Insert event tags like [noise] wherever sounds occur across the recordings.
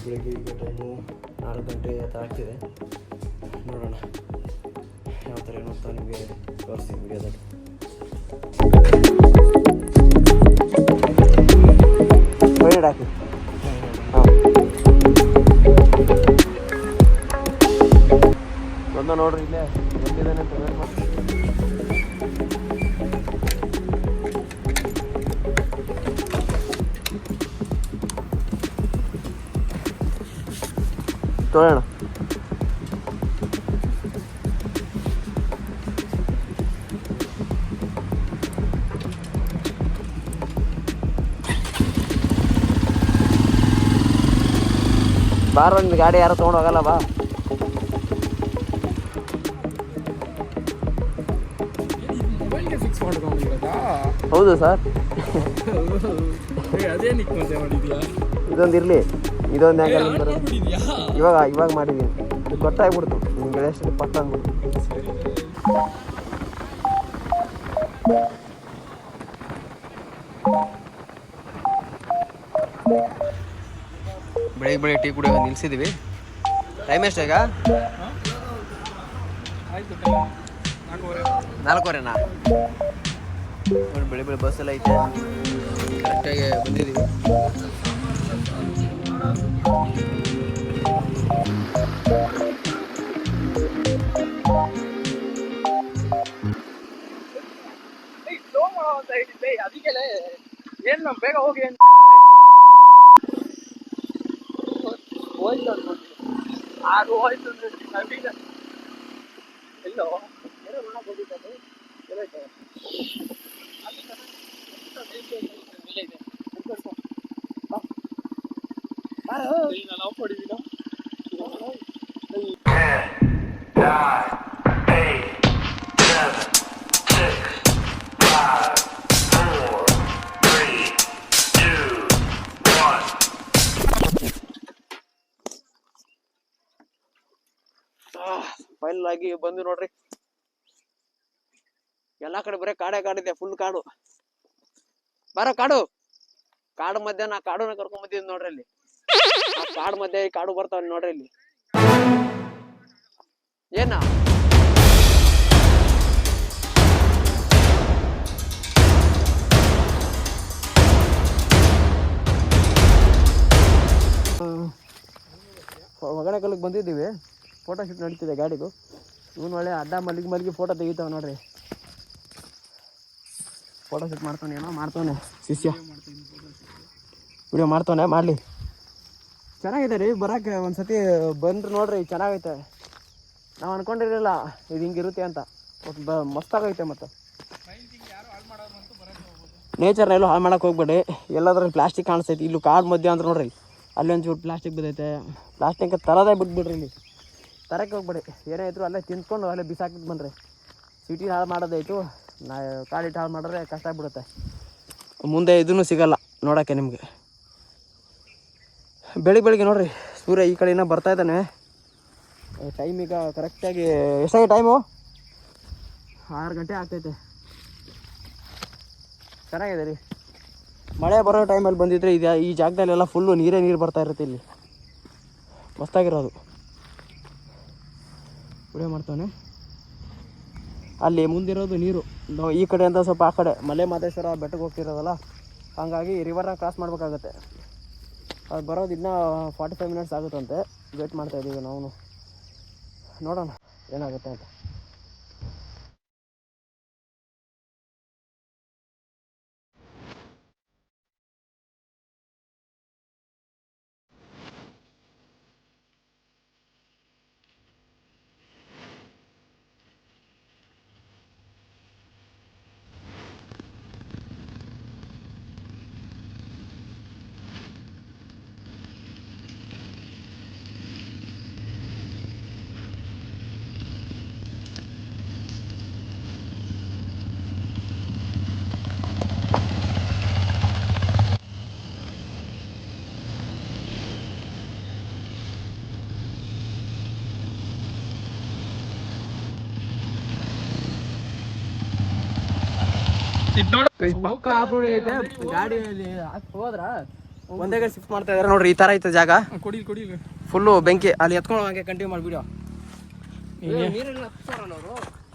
ಬೆಳಗ್ಗೆ ಈಗ ಟೈಮು ನಾಲ್ಕು ಗಂಟೆ ಆ ಥರ ಆಗ್ತಿದೆ. ನೋಡೋಣ ಯಾವ ಥರ ಏನು ಅಂತ ನಿಮಗೆ ತೋರಿಸ್ತೀನಿ ವಿಡಿಯೋದಲ್ಲಿ ಹಾಕಿ ಹಾಂ. ನೋಡ್ರಿ ಇಲ್ಲೇ ಬಂದಿದ್ದಾನೆ ಅಂತ ತೊಗೊಳ್ಳೋಣ ಬಾರ ಒಂದು ಗಾಡಿ ಯಾರು ತೊಗೊಂಡು ಹೋಗಲ್ಲ ಬಾ. ಹೌದು ಸರ್. ಇದೊಂದು ಇರಲಿ. ಇದೊಂದು ಬರೋದು. ಇವಾಗ ಇವಾಗ ಮಾಡಿದ್ದೀನಿ ಇದು ಗೊತ್ತಾಗ್ಬಿಡ್ತು. ನಿಮ್ಗೆ ಎಷ್ಟು ಪಟ್ಟ ಅಂದ್ಬಿಟ್ಟು ಬೆಳಿಗ್ಗೆ ಬೆಳಿಗ್ಗೆ ಟೀ ಕುಡಿಯೋಕೆ ನಿಲ್ಸಿದ್ದೀವಿ ಟೈಮ್ ಎಷ್ಟು ಈಗ? ಆಯ್ತು ಟೈಮ್ ನಾಲ್ಕೂವರೆ. ನಾಲ್ಕೂವರೆನಾ? ಬೆಳಿ ಬೆಳಿ ಬಸ್ ಎಲ್ಲ ಐತೆ. ಕರೆಕ್ಟಾಗಿ ಬಂದಿದ್ದೀವಿ ಅದಕ್ಕೆ ಏನ್ ನಮ್ ಬೇಗ ಹೋಗಿ ಅಂತ ಹೋಯ್ತು ಅನ್ಕೊಂಡು ಆರು ಹೋಯ್ತು ಅಂದ್ರೆ ನವೀನ ಎಲ್ಲೋ ಏನೋ ಮಾಡಕ್ ಹೋಗಿದ್ದೆ ಎಲ್ಲೈತೆ ನಾನು ಆಫ್ ಮಾಡಿದ್ದೀನ ಫೈನಲ್ ಆಗಿ ಬಂದು ನೋಡ್ರಿ. ಎಲ್ಲಾ ಕಡೆ ಬರೀ ಕಾಡೇ ಕಾಡಿದೆ ಫುಲ್ ಕಾಡು. ಬರೋ ಕಾಡು. ಕಾಡು ಮಧ್ಯಾಹ್ನ ಕಾಡುನ ಕರ್ಕೊಂಡ್ ಬಂದಿದ್ದೀನಿ ನೋಡ್ರಿ ಇಲ್ಲಿ ಕಾಡು ಮಧ್ಯೆ ಕಾಡು ಬರ್ತಾವ ನೋಡ್ರಿ ಇಲ್ಲಿ. ಏನ? ಒಗಣೆ ಕಲ್ಲಿಗೆ ಬಂದಿದ್ದೀವಿ. ಫೋಟೋ ಶೂಟ್ ನಡೀತಿದೆ ಗಾಡಿದು. ಇವನು ಒಳ್ಳೆ ಅಡ್ಡ ಮಲ್ಲಿಗೆ ಮಲ್ಲಿಗೆ ಫೋಟೋ ತೆಗಿತಾವ ನೋಡ್ರಿ. ಫೋಟೋ ಶೂಟ್ ಮಾಡ್ತಾನೆ ಏನೋ ಮಾಡ್ತಾನೆ. ಶಿಷ್ಯ. ವಿಡಿಯೋ ಮಾಡ್ತಾನೆ, ಮಾಡಲಿ. ಚೆನ್ನಾಗಿದೆ ರೀ ಬರೋಕ್ಕೆ ಒಂದು ಬಂದ್ರೆ ನೋಡ್ರಿ, ಚೆನ್ನಾಗೈತೆ. ನಾವು ಅನ್ಕೊಂಡಿರಲಿಲ್ಲ, ಇದು ಹಿಂಗಿರುತ್ತೆ ಅಂತ. ಒಟ್ಟು ಬ, ಮಸ್ತಾಗೈತೆ ಮತ್ತು. ನೇಚರ್ನ ಎಲ್ಲೂ ಹಾಳು ಮಾಡೋಕೆ ಹೋಗ್ಬೇಡಿ. ಎಲ್ಲಾದ್ರಲ್ಲಿ ಪ್ಲಾಸ್ಟಿಕ್ ಕಾಣಿಸ್ತೈತಿ ಇಲ್ಲೂ ಕಾಡು ಮಧ್ಯ ಅಂತ ನೋಡ್ರಿ, ಅಲ್ಲಿ ಒಂಚೂರು ಪ್ಲಾಸ್ಟಿಕ್ ಬಿದ್ದೈತೆ. ಪ್ಲಾಸ್ಟಿಕ್ ತರದೇ ಬಿಟ್ಬಿಡ್ರಿ ಇಲ್ಲಿ. ತರಕ್ಕೆ ಹೋಗ್ಬೇಡಿ. ಏನೇ ಇದ್ರು ಅಲ್ಲೇ ತಿಂದ್ಕೊಂಡು ಅಲ್ಲೇ ಬಿಸಾಕಿದ್ ಬಂದ್ರೆ ಸಿಟಿ ಹಾಳು ಮಾಡೋದಾಯ್ತು ನಾ ಕಾಡಿಟ್ಟು ಹಾಳು ಮಾಡಿದ್ರೆ ಕಷ್ಟ ಆಗ್ಬಿಡುತ್ತೆ. ಮುಂದೆ ಇದೂ ಸಿಗಲ್ಲ ನೋಡೋಕ್ಕೆ ನಿಮಗೆ. ಬೆಳಿಗ್ಗೆ ಬೆಳಿಗ್ಗೆ ನೋಡ್ರಿ, ಸೂರ್ಯ ಈ ಕಡೆಯಿಂದ ಬರ್ತಾ ಇದ್ದಾನೆ. ಟೈಮ್ ಈಗ ಕರೆಕ್ಟಾಗಿ ಎಷ್ಟಾಗಿ ಟೈಮು ಆರು ಗಂಟೆ ಆಗ್ತೈತೆ. ಚೆನ್ನಾಗಿದೆ ರೀ. ಮಳೆ ಬರೋ ಟೈಮಲ್ಲಿ ಬಂದಿದ್ರೆ ಇದು ಈ ಜಾಗದಲ್ಲೆಲ್ಲ ಫುಲ್ಲು ನೀರೇ ನೀರು ಬರ್ತಾ ಇರುತ್ತೆ ಇಲ್ಲಿ. ಮಸ್ತಾಗಿರೋದು. ವಿಡಿಯೋ ಮಾಡ್ತಾನೆ. ಅಲ್ಲಿ ಮುಂದಿರೋದು ನೀರು. ಈ ಕಡೆಯಿಂದ ಸ್ವಲ್ಪ ಆ ಕಡೆ ಮಲೆ ಮಾದೇಶ್ವರ ಬೆಟ್ಟಕ್ಕೆ ಹೋಗ್ತಿರೋದಲ್ಲ, ಹಾಗಾಗಿ ರಿವರ್ನ ಕ್ರಾಸ್ ಮಾಡಬೇಕಾಗತ್ತೆ. ಅದು ಬರೋದು ಇನ್ನೂ ಫಾರ್ಟಿ ಫೈವ್ ಮಿನಿಟ್ಸ್ ಆಗುತ್ತಂತೆ. ವೇಟ್ ಮಾಡ್ತಾ ಇದ್ದೀವಿ ನಾವು. ನೋಡೋಣ ಏನಾಗುತ್ತೆ ಅಂತ. ಗಾಡಿಯಲ್ಲಿ ಹೋದ್ರ, ಒಂದೇ ಕಡೆ ಶಿಫ್ಟ್ ಮಾಡ್ತಾ ಇದಾರೆ, ನೋಡ್ರಿ, ಈ ತರ ಐತೆ, ಜಾಗ. ಕೊಡಿ ಕೊಡಿ ಫುಲ್ಲು ಬೆಂಕಿ ಅಲ್ಲಿ ಎತ್ಕೊಂಡು ಹಂಗೆ ಕಂಟಿನ್ಯೂ ಮಾಡಿಬಿಡೋ.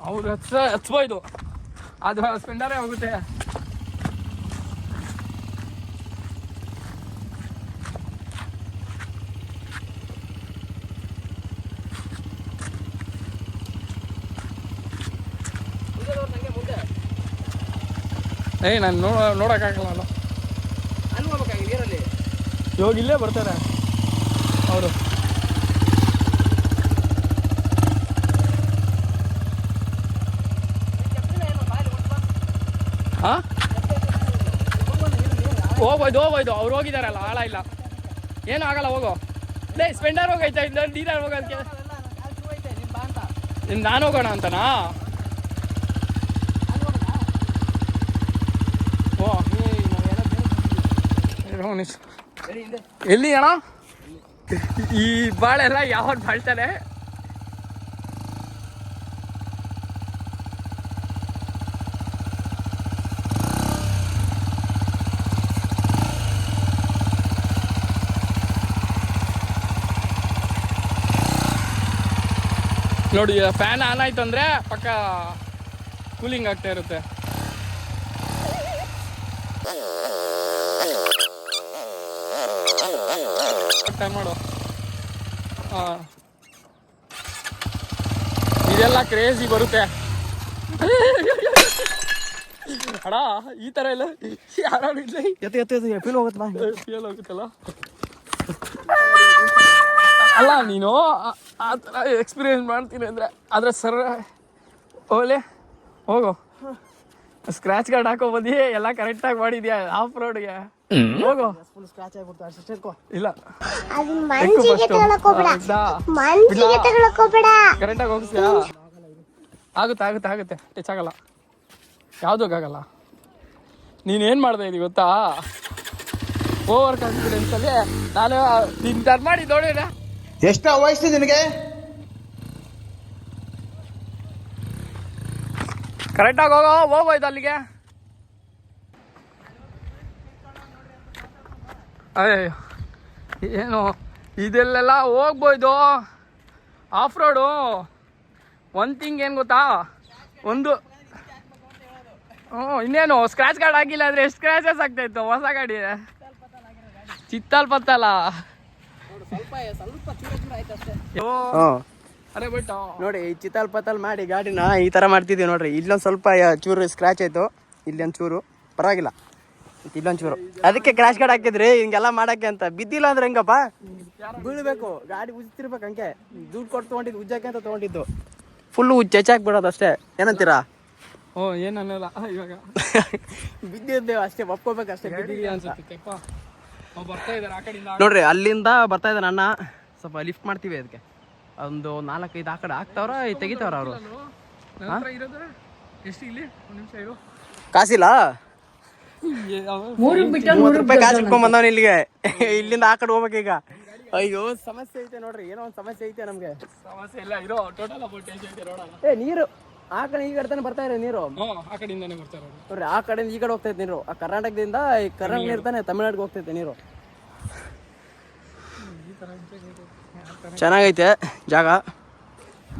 ಅವ್ರು ಹಚ್ಚ ಹಚ್ಬೋದು ಅದು ಸ್ಪೆಂಡರೇ ಹೋಗುತ್ತೆ ಏಯ್ ನಾನು ನೋ ನೋಡೋಕ್ಕಾಗಲ್ಲ ಅಲ್ಲ. ಅಲ್ಲಿ ಹೋಗ್ಬೇಕಾಗಿ ನೀರಲ್ಲಿ? ಇವಾಗ ಇಲ್ಲೇ ಬರ್ತಾರೆ. ಅವರು. ಹಾಂ ಹೋಗ್ಬೋದು ಹೋಗ್ಬೋದು. ಅವ್ರು ಹೋಗಿದಾರಲ್ಲ ಆಳ ಇಲ್ಲ. ಏನು ಆಗಲ್ಲ ಹೋಗೋ. ಲೇ ಸ್ಪೆಂಡರ್ ಹೋಗೈತೆ ಇಲ್ಲ ನೀರಲ್ಲಿ ಹೋಗೋದಕ್ಕೆ ನಾನು ಹೋಗೋಣ ಅಂತನಾ ಓ ನಿಮಿಷ. ಎಲ್ಲಿ ಅಣ್ಣ? ಈ ಬಾಳೆಲ್ಲ ಯಾವಾಗ ಬಾಳ್ತಾರೆ ನೋಡಿ ಫ್ಯಾನ್ ಆನ್ ಆಯ್ತು ಅಂದ್ರೆ ಪಕ್ಕ ಕೂಲಿಂಗ್ ಆಗ್ತಾ ಇರುತ್ತೆ. ಟೈಮ್ ಮಾಡು? ಹಾಂ ಇದೆಲ್ಲ ಕ್ರೇಜಿ ಬರುತ್ತೆ. ಅಣ್ಣ ಈ ಥರ ಎಲ್ಲ ಯಾರು ಇಲ್ಲ ಎತ್ತು ಎತ್ತು ಎತ್ತೆ ಎಪಿಲ್ ಹೋಗುತ್ತೆ ಬಾ ಫೇಲ್ ಹೋಗುತ್ತಲ್ಲ. ಅಲ್ಲ ನೀನು ಆ- ಆ ಥರ ಎಕ್ಸ್ಪೀರಿಯನ್ಸ್ ಮಾಡ್ತೀನಿ ಅಂದರೆ ಆದರೆ ಸರ್ ಓಲೆ ಹೋಗು. ಸ್ಕ್ರಾಚ್ ಕಾರ್ಡ್ ಹಾಕೋ ಬಂದಿ ಎಲ್ಲ ಕರೆಕ್ಟಾಗಿ ಮಾಡಿದ್ಯಾ ಆಫ್ ರೋಡ್ಗೆ ಹೋಗು. ಫುಲ್ ಸ್ಕ್ರಾಚ್ ಆಗಿಬಿಡ್ತು ಅಷ್ಟು ಇಟ್ಕೋ ಇಲ್ಲ. ಅದು ಮನ್ಸಿಗೆ ತಗೊಳಕೋಬೇಡ ಕರೆಕ್ಟಾಗಿ ಮನ್ಸಿಗೆ ತಗೊಳಕೋಬೇಡ ಹೋಗಿಸ್ಯಾ ಆಗುತ್ತೆ ಆಗುತ್ತೆ ಆಗುತ್ತೆ. ಟಚ್ ಆಗಲ್ಲ. ಯಾವುದೂ ಆಗಲ್ಲ? ಏನ್ ಮಾಡ್ತಾ ಇದ್ದೀವಿ ಗೊತ್ತಾ? ಓವರ್ ಕಾನ್ಫಿಡೆನ್ಸ್ ಅಲ್ಲಿ ನಾನು ನಿನ್ ತರ್ ಮಾಡಿ ನೋಡಿ ಎಷ್ಟ ವಯಸ್ಸು ನಿನಗೆ? ಕರೆಕ್ಟಾಗಿ ಹೋಗೋ ಹೋಗೋಯ್ತು ಅಲ್ಲಿಗೆ. ಅಯ್ಯೋ ಏನು ಇದೆಲ್ಲೆಲ್ಲ ಹೋಗ್ಬೋದು ಆಫ್ ರೋಡು ಒಂದು ತಿಂಗ್ ಏನು ಗೊತ್ತಾ? ಒಂದು ಹ್ಞೂ ಇನ್ನೇನು ಸ್ಕ್ರಾಚ್ ಕಾರ್ಡ್ ಆಗಿಲ್ಲ ಅಂದರೆ ಎಷ್ಟು ಸ್ಕ್ರಾಚಸ್ ಆಗ್ತಾಯಿತ್ತು? ಹೊಸ ಗಾಡಿ. ಚಿತ್ತಲ್ ಪತ್ತಲ್ಲ. ಅರೆ ಬಟ್ ನೋಡಿ ಈ ಚಿತ್ತಲ್ ಪತ್ತಲ್ ಮಾಡಿ ಗಾಡಿನ ಈ ಥರ ಮಾಡ್ತಿದ್ದೀವಿ ನೋಡ್ರಿ. ಇಲ್ಲೊಂದು ಸ್ವಲ್ಪ ಚೂರು ಸ್ಕ್ರ್ಯಾಚ್ ಆಯಿತು. ಇಲ್ಲೊಂದು ಚೂರು. ಪರವಾಗಿಲ್ಲ. ಇಲ್ಲೊಂದು ಚೂರು ಅದಕ್ಕೆ ಕ್ರಾಶ್ ಕಾರ್ಡ್ ಹಾಕಿದ್ರಿ ಹಿಂಗೆಲ್ಲ ಮಾಡಕ್ಕೆ ಅಂತ. ಬಿದ್ದಿಲ್ಲ ಅಂದ್ರೆ ಹೆಂಗಪ್ಪ? ಬೀಳ್ಬೇಕು ಗಾಡಿ ಉಜ್ತಿರ್ಬೇಕು ಹಂಗೆ. ದುಡ್ಡು ಕೊಟ್ಟು ತೊಗೊಂಡಿದ್ದು ಉಜ್ಜಕ್ಕೆ ಅಂತ ತೊಗೊಂಡಿದ್ದು. ಫುಲ್ಲು ಚೆಚ್ಚಾಕ್ಬಿಡೋದು ಅಷ್ಟೇ. ಏನಂತೀರಾ? ಓ ಏನು ಅನ್ನಲ್ಲ. ಇವಾಗ. [laughs] ಬಿದ್ದಿದ್ದೇವೆ ಅಷ್ಟೇ ಒಪ್ಕೋಬೇಕು ಅಷ್ಟೇ ಬಿದ್ದಿದೆಯಾ ಅನ್ಸುತ್ತೆ ಬರ್ತಾ ಇದ್ದಾರೆ ಆ ಕಡೆಯಿಂದ ನೋಡ್ರಿ ಅಲ್ಲಿಂದ ಬರ್ತಾ ಇದ್ದಾನೆ ಅಣ್ಣ. ಸ್ವಲ್ಪ ಲಿಫ್ಟ್ ಮಾಡ್ತೀವಿ ಅದಕ್ಕೆ. ಒಂದು ನಾಲ್ಕೈದು ಆ ಕಡೆ ಹಾಕ್ತಾವ್ರ ತೆಗಿತಾವ್ರ ಅವರು. ನನ್ನ ಇರೋದು. ಎಷ್ಟು ಇಲ್ಲಿ? ಒಂದು ನಿಮಿಷ ಇರು. ಕಾಸಿಲ್ಲ? ಮೂವತ್ತು ರೂಪಾಯಿ ಕಾಸು ಇಟ್ಕೊಂಡ್ ಬಂದವನ ಇಲ್ಲಿಗೆ. ಇಲ್ಲಿಂದ ಆ ಕಡೆ ಹೋಗ್ಬೇಕೀಗ ಅಯ್ಯೋ ಸಮಸ್ಯೆ ಐತೆ ನೋಡ್ರಿ ಏನೋ ಒಂದು ಸಮಸ್ಯೆ ಐತೆ ನಮ್ಗೆ. ಸಮಸ್ಯೆ ಇಲ್ಲ ಇರೋ ಟೋಟಲ್ ಅಬೌಟ್ ಏ ನೀರು ಆ ಕಡೆ ಈ ಕಡೆ ತಾನೆ ಬರ್ತಾ ಇರೋ ನೀರು? ಆ ಕಡೆಯಿಂದಾನೆ ಬರ್ತಾ ಇರೋದು. ನೋಡ್ರಿ ಆ ಕಡೆಯಿಂದ ಈ ಕಡೆ ಹೋಗ್ತೈತೆ ನೀರು. ಆ ಕರ್ನಾಟಕದಿಂದ ಈ ಕರ್ನಾಟಕ ನೀರು ತಾನೆ ತಮಿಳ್ನಾಡಿಗೆ ಹೋಗ್ತೈತೆ ನೀರು. ಚೆನ್ನಾಗೈತೆ ಜಾಗ.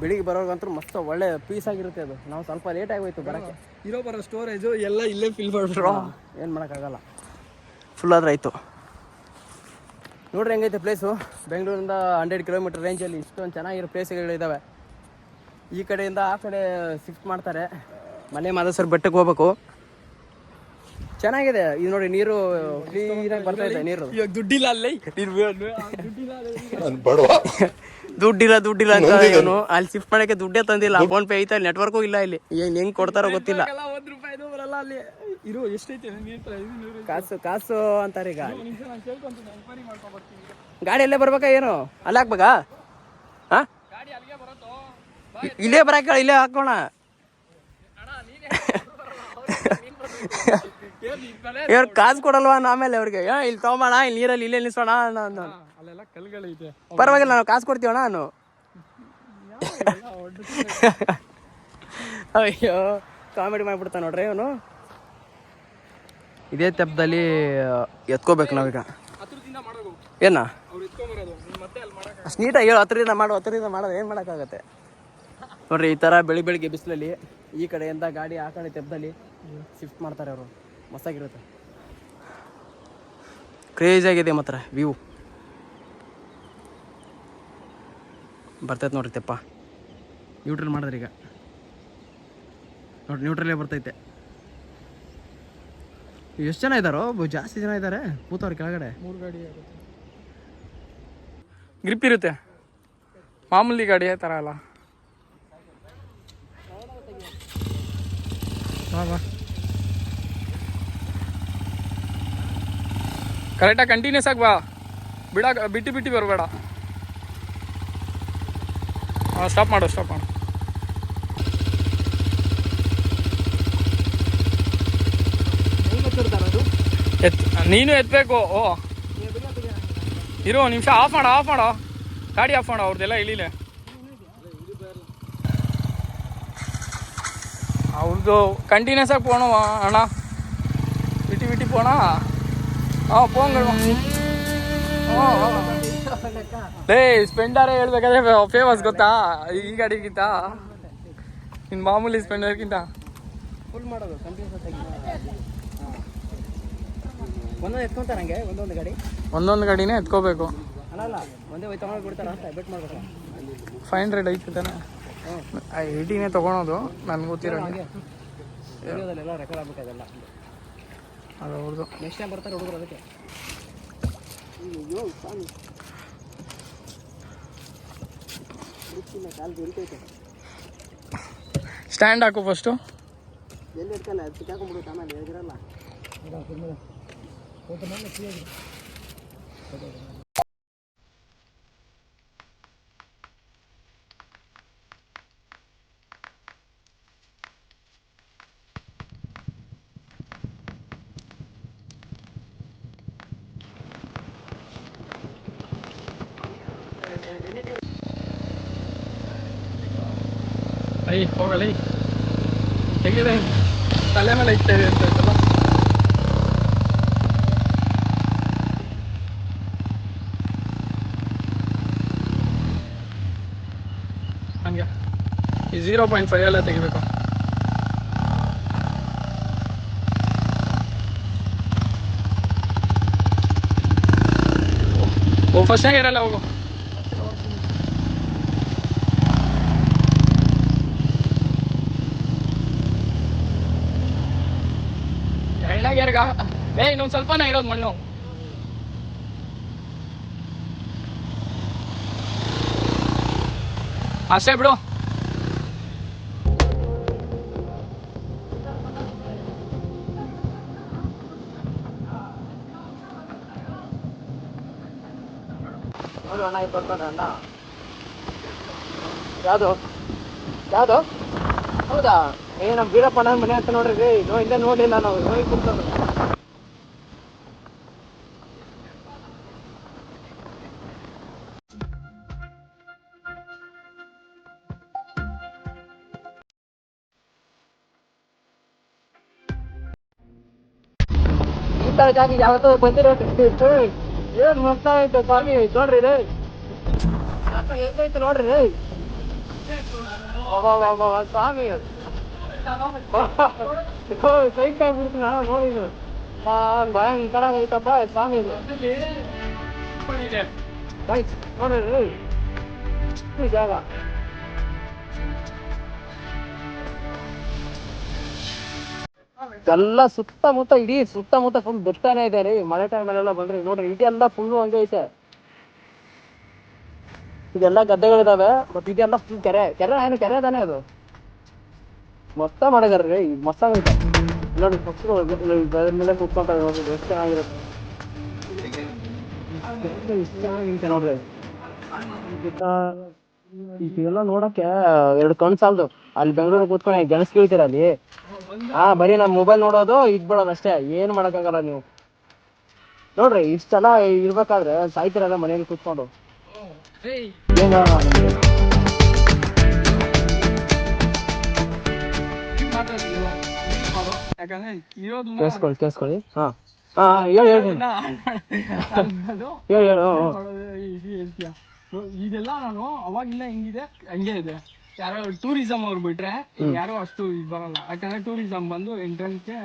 ಬೆಳಿಗ್ಗೆ ಬರೋರ್ಗಂತೂ ಮಸ್ತ್ ಒಳ್ಳೆ ಪೀಸ್ ಆಗಿರುತ್ತೆ ಅದು. ನಾವು ಸ್ವಲ್ಪ ಲೇಟ್ ಆಗೋಯ್ತು ಬರಕ್ಕೆ. ಇರೋ ಬರೋ ಸ್ಟೋರೇಜು ಎಲ್ಲ ಇಲ್ಲೇ ಫಿಲ್ ಮಾಡ್ಬಿಟ್ರು. ಏನು ಮಾಡೋಕ್ಕಾಗಲ್ಲ. ಫುಲ್ ಆದ್ರೆ ಆಯಿತು. ನೋಡ್ರಿ ಹೆಂಗೈತೆ ಪ್ಲೇಸು ಬೆಂಗಳೂರಿಂದ ಹಂಡ್ರೆಡ್ ಕಿಲೋಮೀಟರ್ ರೇಂಜಲ್ಲಿ ಇಷ್ಟೊಂದು ಚೆನ್ನಾಗಿರೋ ಪ್ಲೇಸ್ಗಳಿದ್ದಾವೆ ಈ ಕಡೆಯಿಂದ ಆ ಕಡೆ ಶಿಫ್ಟ್ ಮಾಡ್ತಾರೆ. ಮನೆ ಮಾದೇಶ್ವರ ಬೆಟ್ಟಕ್ಕೆ ಹೋಗ್ಬೇಕು. ಚೆನ್ನಾಗಿದೆ. ಇದು ನೋಡಿ ನೀರು ಕ್ಲೀನಾಗಿ ಬರ್ತಾ ಇದೆ ನೀರು. ಇವಾಗ ದುಡ್ಡಿಲ್ಲ ಅಲ್ಲೇ. ದುಡ್ಡಿಲ್ಲ ದುಡ್ಡಿಲ್ಲ ದುಡ್ಡಿಲ್ಲ ಅಂತ ಏನು ಅಲ್ಲಿ ಶಿಫ್ಟ್ ಮಾಡಕ್ಕೆ ದುಡ್ಡೇ ತಂದಿಲ್ಲ. ಫೋನ್ ಪೇ ಐತೆ ನೆಟ್ವರ್ಕು ಇಲ್ಲ ಇಲ್ಲಿ. ಏನ್ ಹೆಂಗ್ ಕೊಡ್ತಾರೋ ಗೊತ್ತಿಲ್ಲ. ಅಲ್ಲಿ ಕಾಸು ಕಾಸು ಅಂತಾರೆ ಈಗ. ಗಾಡಿ ಎಲ್ಲೇ ಬರ್ಬೇಕಾ ಏನು? ಅಲ್ಲೇ ಹಾಕ್ಬೇಕಾ? ಹಾ? ಗಾಡಿ ಅಲ್ಲಿಗೆ ಬರುತ್ತೋ ಇಲ್ಲೇ ಬರಾಕ ಇಲ್ಲೇ ಹಾಕೋಣ. [laughs] ಇವ್ರು ಕಾಸು ಕೊಡಲ್ವಾ ಆಮೇಲೆ ಅವ್ರಿಗೆ? ಇಲ್ಲಿ ತಗೊಂಬೋಣ ಇಲ್ಲಿ ನೀರಲ್ಲಿ ಇಲ್ಲೇ ನಿಲ್ಸೋಣ ಅನ್ನೋ ಅನ್ನೋ. ಅಲ್ಲೆಲ್ಲ ಕಲ್ಗಳೈತೆ ಪರವಾಗಿಲ್ಲ ನಾವು ಕಾಸು ಕೊಡ್ತೀವಣ ನಾನು. ಅಯ್ಯೋ ಕಾಮಿಡಿ ಮಾಡ್ಬಿಡ್ತಾ ನೋಡ್ರಿ ಅವನು. ಇದೇ ತೆಪ್ಪದಲ್ಲಿ ಎತ್ಕೋಬೇಕು ನಾವೀಗ. ಏನ? ಸ್ನೀಟ ಅಷ್ಟು ನೀಟಾಗಿ ಹೇಳು ಹತ್ತರಿಂದ ಮಾಡು ಹತ್ತರಿಂದ ಮಾಡೋದು ಏನು ಮಾಡೋಕ್ಕಾಗತ್ತೆ? ನೋಡ್ರಿ ಈ ಥರ ಬೆಳಿ ಬೆಳಿಗ್ಗೆ ಬಿಸಿಲಲ್ಲಿ ಈ ಕಡೆಯಿಂದ ಗಾಡಿ ಆ ಕಡೆ ತೆಪ್ಪದಲ್ಲಿ ಶಿಫ್ಟ್ ಮಾಡ್ತಾರೆ ಅವರು. ಮಸ್ತಾಗಿರುತ್ತೆ. ಕ್ರೇಜ್ ಆಗಿದೆ ಮಾತ್ರ ವ್ಯೂ ಬರ್ತೈತೆ ನೋಡ್ರಿ ತೆಪ್ಪ. ನ್ಯೂಟ್ರಲ್ ಮಾಡಿದ್ರೆ ಈಗ. ನೋಡಿ ನ್ಯೂಟ್ರಲ್ಲೇ ಬರ್ತೈತೆ. ಎಷ್ಟು ಜನ ಇದ್ದಾರೋ? ಜಾಸ್ತಿ ಜನ ಇದ್ದಾರೆ. ಕೂತವ್ರ ಕೆಳಗಡೆ. ಮೂರು ಗಾಡಿ ಗ್ರಿಪ್ ಇರುತ್ತೆ. ಮಾಮೂಲಿ ಗಾಡಿ ಥರ ಅಲ್ಲ. ಕರೆಕ್ಟಾಗಿ ಕಂಟಿನ್ಯೂಸ್ ಆಗಿ ಬಾ. ಬಿಡ, ಬಿಟ್ಟು ಬಿಟ್ಟು ಬರಬೇಡ. ಹಾಂ ಸ್ಟಾಪ್ ಮಾಡು ಸ್ಟಾಪ್ ಮಾಡು. ಎತ್, ನೀನು ಎತ್ತಬೇಕು ಓ. ಇರೋ ನಿಮಿಷ ಆಫ್ ಮಾಡೋ ಆಫ್ ಮಾಡೋ. ಗಾಡಿ ಆಫ್ ಮಾಡೋ ಅವ್ರದ್ದೆಲ್ಲ ಇಳಿಲೆ. ಅವ್ರದ್ದು ಕಂಟಿನ್ಯೂಸ್ ಆಗಿ ಪೋಣ, ಅಣ್ಣ. ಬಿಟ್ಟು ಬಿಟ್ಟು ಪೋಣ? ಆ ಪೋಂಗಳು ಲೇ ಸ್ಪೆಂಡಾರ ಹೇಳ್ಬೇಕಾದ್ರೆ ಫೇಮಸ್ ಗೊತ್ತಾ? ಈ ಗಾಡಿಗಿಂತ? ಇನ್ ಮಾಮೂಲಿ ಸ್ಪೆಂಡರ್ಗಿಂತ ಫುಲ್ ಮಾಡೋದು ಒಂದೊಂದು ಎತ್ಕೊಂತಾರೆ ಹಂಗೆ ಒಂದೊಂದು ಗಾಡಿ. ಒಂದೊಂದು ಗಾಡಿನೇ ಎತ್ಕೋಬೇಕು. ಅಲ್ಲ ಒಂದೇ ಒಯ್ ತಗೊಂಡು ಬಿಡ್ತಾರ ಅಂತ ಬೆಟ್ ಮಾಡ್ಬೇಕು ಫೈವ್ ಹಂಡ್ರೆಡ್ ಐತೆ ತಾನೆ? ಐಟಿನೇ ತೊಗೊಳೋದು ನನ್ಗೆ ಗೊತ್ತಿರೋ ರೆಕಾರ್ಡ್ ಆಗ್ಬೇಕಾದಲ್ಲ ಅದು ಅವ್ರದ್ದು ನೆಕ್ಸ್ಟ್ ಟೈಮ್ ಬರ್ತಾರೆ ಹುಡುಗರು ಅದಕ್ಕೆ. ಸ್ಟ್ಯಾಂಡ್ ಹಾಕು ಫಸ್ಟು ಎಲ್ಲಿ ಇಡ್ಕಲ್ಲ ಅದು ಸಿಕ್ಕಾಕೊಂಡ್ಬಿಡುತ್ತೆ ಆಮೇಲೆ ಎದುರಲ್ಲ ಐ ಹೋಗಲಿ ಹೇಗಿದೆ ತಲೆ ಮೇಲೆ ಇರ್ತೇವೆ ಅಂತ ಆಯ್ತಲ್ಲ ಹಂಗೆ ಈ ಝೀರೋ ಪಾಯಿಂಟ್ ಫೈವ್ ಎಲ್ಲ ತೆಗಿಬೇಕು ಓ ಫಸ್ಟ್ ಇರಲ್ಲ ಹೋಗು ಎಣ್ಣೆಗೆರ್ಗ ಏ ಇನ್ನೊಂದು ಸ್ವಲ್ಪನೇ ಇರೋದು ಮಣ್ಣು. ಅಷ್ಟೇ ಬಿಡು. ಅಣ್ಣ ಬರ್ತಾನೆ ಯಾವುದು? ಯಾವುದು? ಹೌದಾ? ಏ ನಮ್ಮ ವೀರಪ್ಪಣ್ಣ ಮನೆ ಅಂತ ನೋಡ್ರಿ ರೀ ನೋ ಹಿಂದೆ ನೋಡಲಿಲ್ಲ ನಾವು ನೋಯ್ ಕೂತ್ಕೊಂಡು ಈ ಥರ ಜಾಗ ಯಾವತ್ತೂ ಬಂದಿರೋ ಏನು ಮಸ್ತ ಆಯ್ತು ಸ್ವಾಮಿ? ನೋಡ್ರಿ ರೀ ಎಷ್ಟೈತೆ ನೋಡ್ರಿ ರೀ ಸ್ವಾಮಿ ಸೈಕಲ್ ಬಿಡ್ತೀನಿ ನಾನು ನೋಡಿದ್ದು ಆ, ಭಯಂಕರ ಐತಪ್ಪ ಸ್ವಾಮಿ ನೋಡ್ರಿ ಈ ಜಾಗ ಎಲ್ಲ ಸುತ್ತಮುತ್ತ ಇಡೀ ಸುತ್ತಮುತ್ತ ಫುಲ್ ಬೆಟ್ಟನೇ ಇದೆ ರೀ ಮಳೆ ಟೈಮಲ್ಲೆಲ್ಲ ಬಂದ್ರಿ ನೋಡ್ರಿ ಇದೆಲ್ಲ ಫುಲ್ ಹಂಗೆ ಐತೆ. ಇದೆಲ್ಲ ಗದ್ದೆಗಳಿದಾವೆ ಬಟ್ ಇದೆಲ್ಲ ಫುಲ್ ಕೆರೆ. ಕೆರೆ ಏನು ಕೆರೆ ತಾನೇ ಅದು? ಮಸ್ತ ಮಾಡಿದಾರೆ ರೀ ಮೊತ್ತ ನೋಡಿ ಪಕ್ಷಿಗಳು ಮೇಲೆ ಕೂತ್ಕೊಂತಾರೆ ನೋಡ್ರಿ ಎಷ್ಟು ಚೆನ್ನಾಗಿರುತ್ತೆ. ಇಷ್ಟ ನೋಡ್ರಿ. ಇದೆಲ್ಲ ನೋಡಕ್ಕೆ ಎರಡು ಕಣ್ ಸಾಲದು. ಅಲ್ಲಿ ಬೆಂಗಳೂರಿಗೆ ಕೂತ್ಕೊಂಡು ಗೆಣಸ್ ಕೀಳ್ತೀರ ಅಲ್ಲಿ? ಹಾ ಬರೀ ನಮ್ಮ ಮೊಬೈಲ್ ನೋಡೋದು ಇದ್ ಬಿಡೋದು ಅಷ್ಟೇ. ಏನು ಮಾಡಕ್ಕಾಗಲ್ಲ ನೀವು. ನೋಡ್ರಿ ಇಷ್ಟೆಲ್ಲ ಇರ್ಬೇಕಾದ್ರೆ ಸಾಯ್ತಿರಲ್ಲ ಮನೇಲಿ ಕೂತ್ಕೊಂಡು. ಏನು ಯಾಕಂದ್ರೆ ಇರೋದು ಕೇಳಿಸ್ಕೊಳ್ಳಿ ಕೇಳಿಸ್ಕೊಳ್ಳಿ ಹಾ ಹಾ ಹೇಳಿ ಹೇಳಿ ಹೇಳಿ ಹೇಳು ಇದೆಲ್ಲ ನಾನು ಅವಾಗಿಲ್ಲ ಹೆಂಗಿದೆ ಹಂಗೆ ಇದೆ ಯಾರೋ ಟೂರಿಸಂ ಅವ್ರು ಬಿಟ್ರೆ ಯಾರೋ ಅಷ್ಟು ಇದು ಬರಲ್ಲ ಯಾಕಂದ್ರೆ ಟೂರಿಸಂ ಬಂದು ಎಂಟ್ರೆನ್ಸ್ಗೆ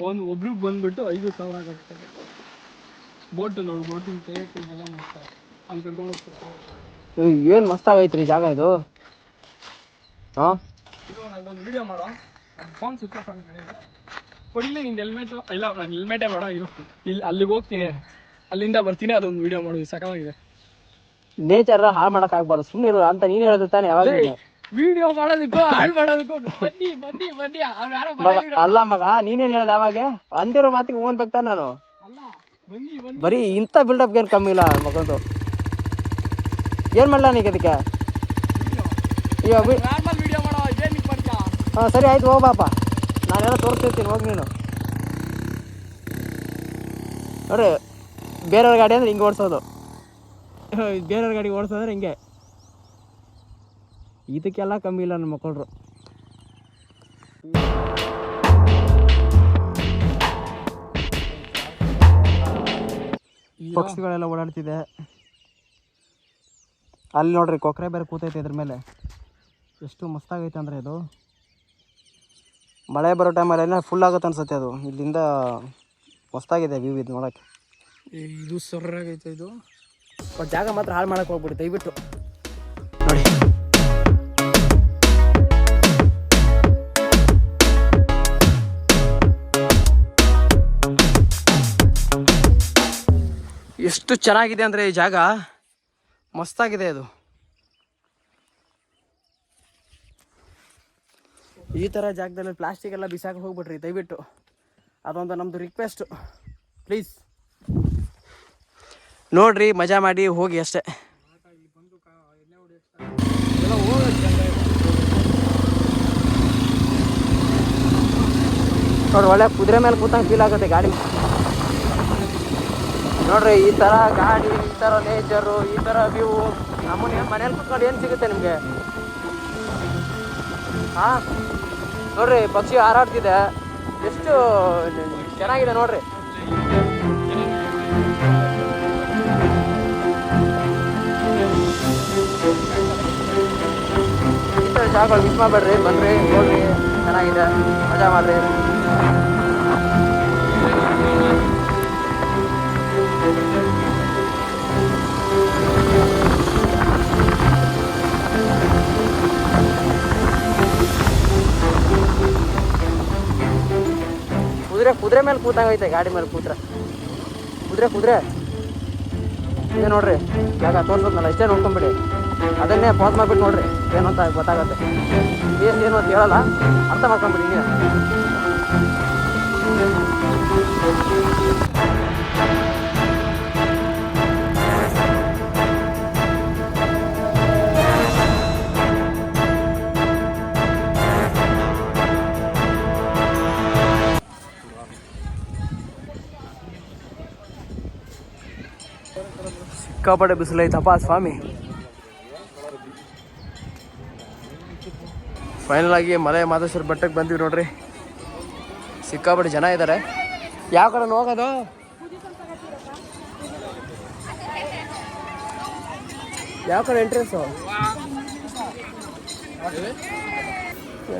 ಒಂದು ಒಬ್ರಿಗೆ ಬಂದ್ಬಿಟ್ಟು ಐದು ಸಾವಿರ ಆಗುತ್ತೆ ಬೋಟ್ ನೋಡಿ ಬೋಟಿಂಗ್ ಎಲ್ಲ ಮಾಡ್ತಾರೆ ಅಲ್ಲಿ ಕರ್ಕೊಂಡು ಹೋಗ್ತಾರೆ ಏನು ಮಸ್ತಾಗೈತ್ರಿ ಜಾಗ ಇದು ಹಾ ಇದು ನಾನೊಂದು ವಿಡಿಯೋ ಮಾಡೋ ಫೋನ್ ಆಫ್ ಕೊಡಲಿ ನಿಂದು ಹೆಲ್ಮೆಟ್ ಇಲ್ಲ ನಾನು ಹೆಲ್ಮೆಟೇ ಬೇಡ ಇವು ಇಲ್ಲಿ ಅಲ್ಲಿಗೆ ಹೋಗ್ತೀನಿ. ಅಲ್ಲಿಂದ ಬರ್ತೀನಿ ಅದೊಂದು ವಿಡಿಯೋ ಮಾಡೋದು. ಸಕಾಲಾಗಿದೆ ನೇಚರ್ ಹಾಳು ಮಾಡಕ್ ಆಗ್ಬಾರ್ದು. ಸುಮ್ಮನೆ ಇರೋ ಅಂತ ನೀನು ಹೇಳಿದ್ರೆ ತಾನೆ ಯಾವಾಗ ವಿಡಿಯೋ ಮಾಡೋದಕ್ಕೂ ಹಾಳು ಮಾಡೋದಕ್ಕೂ ಬನ್ನಿ ಬನ್ನಿ ಬನ್ನಿ. ಅವ್ರು ಯಾರೋ ಮಗ ಅಲ್ಲ ಮಗ ನೀನೇನ್ ಹೇಳ್ದೆ ಅವಾಗ ಅಂದಿರೋ ಮಾತಿಗೆ ಓನ್ಬೇಕು ತಾನೆ ನಾನು. ಅಲ್ಲ ಬನ್ನಿ ಬನ್ನಿ. ಬರೀ ಇಂಥ ಬಿಲ್ಡಪ್ ಏನು ಕಮ್ಮಿ ಇಲ್ಲ ಮಗಂದು. ಏನ್ ಮಾಡ್ಲಾ ನೀಗ ಅದಕ್ಕೆ? ಈಗ ನಾರ್ಮಲ್ ವಿಡಿಯೋ ಮಾಡೋ ಇದೇ ನಿಂಗೆ ಬರ್ತಾ ಹಾಂ ಸರಿ ಆಯ್ತು ಹೋಗ್ಬಾಪ ನಾನೆಲ್ಲ ತೋರಿಸ್ತಿರ್ತೀನಿ ಹೋಗಿ ನೀನು. ನೋಡ್ರಿ ಬೇರೆಯವ್ರ ಗಾಡಿ ಅಂದ್ರೆ ಹಿಂಗೆ ಓಡಿಸೋದು. ಬೇರೆಯವ್ರ ಗಾಡಿ ಓಡಿಸೋದ್ರೆ ಹಿಂಗೆ. ಇದಕ್ಕೆಲ್ಲ ಕಮ್ಮಿ ಇಲ್ಲ ನಮ್ಮ ಮಕ್ಕಳರು ಪಕ್ಷಿಗಳೆಲ್ಲ ಓಡಾಡ್ತಿದೆ. ಅಲ್ಲಿ ನೋಡ್ರಿ ಕೊಕ್ರೆ ಬೇರೆ ಕೂತೈತೆ ಇದ್ರ ಮೇಲೆ. ಎಷ್ಟು ಮಸ್ತಾಗೈತೆ ಅಂದರೆ ಇದು. ಮಳೆ ಬರೋ ಟೈಮಲ್ಲೆಲ್ಲ ಫುಲ್ ಆಗುತ್ತೆ ಅನ್ಸುತ್ತೆ ಅದು. ಇಲ್ಲಿಂದ ಮಸ್ತಾಗಿದೆ ವ್ಯೂ ಇದು ನೋಡೋಕ್ಕೆ. ಇದು ಸೊರ್ರಾಗೈತೆ ಇದು. ಬಟ್ ಜಾಗ ಮಾತ್ರ ಹಾಳು ಮಾಡಕ್ಕೆ ಹೋಗ್ಬಿಡಿ ದಯವಿಟ್ಟು. ನೋಡಿ. ಎಷ್ಟು ಚೆನ್ನಾಗಿದೆ ಅಂದರೆ ಈ ಜಾಗ. ಮಸ್ತಾಗಿದೆ ಅದು. ಈ ಥರ ಜಾಗದಲ್ಲಿ ಪ್ಲಾಸ್ಟಿಕ್ ಎಲ್ಲ ಬಿಸಾಕಿ ಹೋಗ್ಬಿಟ್ರಿ, ದಯವಿಟ್ಟು. ಅದೊಂದು ನಮ್ಮದು ರಿಕ್ವೆಸ್ಟು ಪ್ಲೀಸ್ ನೋಡ್ರಿ, ಮಜಾ ಮಾಡಿ ಹೋಗಿ ಅಷ್ಟೇ. ನೋಡ್ರಿ, ಒಳ್ಳೆ ಕುದುರೆ ಮೇಲೆ ಕೂತಂಗೆ ಫೀಲ್ ಆಗುತ್ತೆ ಗಾಡಿ. ನೋಡ್ರಿ, ಈ ಥರ ಗಾಡಿ, ಈ ಥರ ನೇಚರು ಈ ಥರ ವ್ಯೂ ನಮ್ಮನ್ನ ಮನೇಲಿ ಕೂತ್ಕೊಂಡು ಏನು ಸಿಗುತ್ತೆ ನಿಮಗೆ? ಹಾಂ. ನೋಡ್ರಿ, ಪಕ್ಷಿ ಹಾರಾಡ್ತಿದೆ. ಎಷ್ಟು ಚೆನ್ನಾಗಿದೆ ನೋಡ್ರಿ. ಈ ಜಾಗಗಳು ಮಿಸ್ ಮಾಡಬೇಡ್ರಿ. ಬನ್ರಿ, ನೋಡ್ರಿ. ಚೆನ್ನಾಗಿದೆ. ಮಜಾ ಮಾಡ್ರಿ. ಕುದುರೆ ಕುದುರೆ ಮೇಲೆ ಕೂತಂಗೈತೆ, ಗಾಡಿ ಮೇಲೆ ಕೂತ್ರೆ. ಕುದುರೆ ಕುದುರೆ. ಇದೆ ನೋಡ್ರಿ, ಜಾಗ ತೋರ್ಸೋದ್ನಲ್ಲ, ಇಷ್ಟೇ ನೋಡ್ಕೊಂಬಿಡಿ. ಅದನ್ನೇ ಪಾಸ್ ಮಾಡ್ಬಿಟ್ಟು ನೋಡ್ರಿ, ಏನು ಅಂತ ಗೊತ್ತಾಗತ್ತೆ. ಏನು ಏನು ಅಂತ ಹೇಳಲ್ಲ, ಅರ್ಥ ಮಾಡ್ಕೊಂಬಿಡಿ ನೀವೇ ಸಿಕ್ಕಾಪಟ್ಟೆ ಬಿಸಿಲೈತಪ್ಪ ಸ್ವಾಮಿ. ಫೈನಲ್ ಆಗಿ ಮಲೆ ಮಾದೇಶ್ವರ ಬೆಟ್ಟಕ್ಕೆ ಬಂದ್ವಿ ನೋಡ್ರಿ. ಸಿಕ್ಕಾಪಟ್ಟೆ ಜನ ಇದ್ದಾರೆ ಯಾವ ಕಡೆ ಹೋಗೋದು ಯಾವ ಕಡೆ ಎಂಟ್ರೆನ್ಸು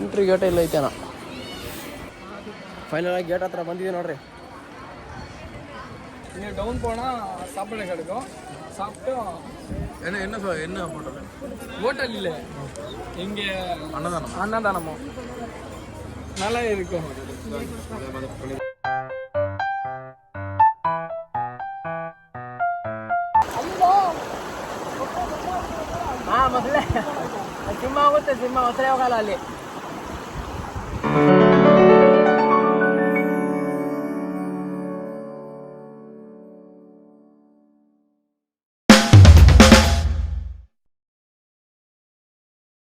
ಎಂಟ್ರಿ ಗೇಟ್ ಇಲ್ಲ ಐತೆ ಫೈನಲ್ ಆಗಿ ಗೇಟ್ ಹತ್ರ ಬಂದಿದ್ದೀವಿ ನೋಡ್ರಿ. இங்கே டவுன் போனால் சாப்பாடு கிடைக்கும். சாப்பிட்டோம் என்ன என்ன என்ன ஹோட்டல் ஹோட்டல் இல்லை. இங்கே அன்னதானம். அன்னதானமோ? நல்லா இருக்கும். ஆ முதல்ல. சும்மா ஊற்ற சும்மா ஒத்தரையாக காலம்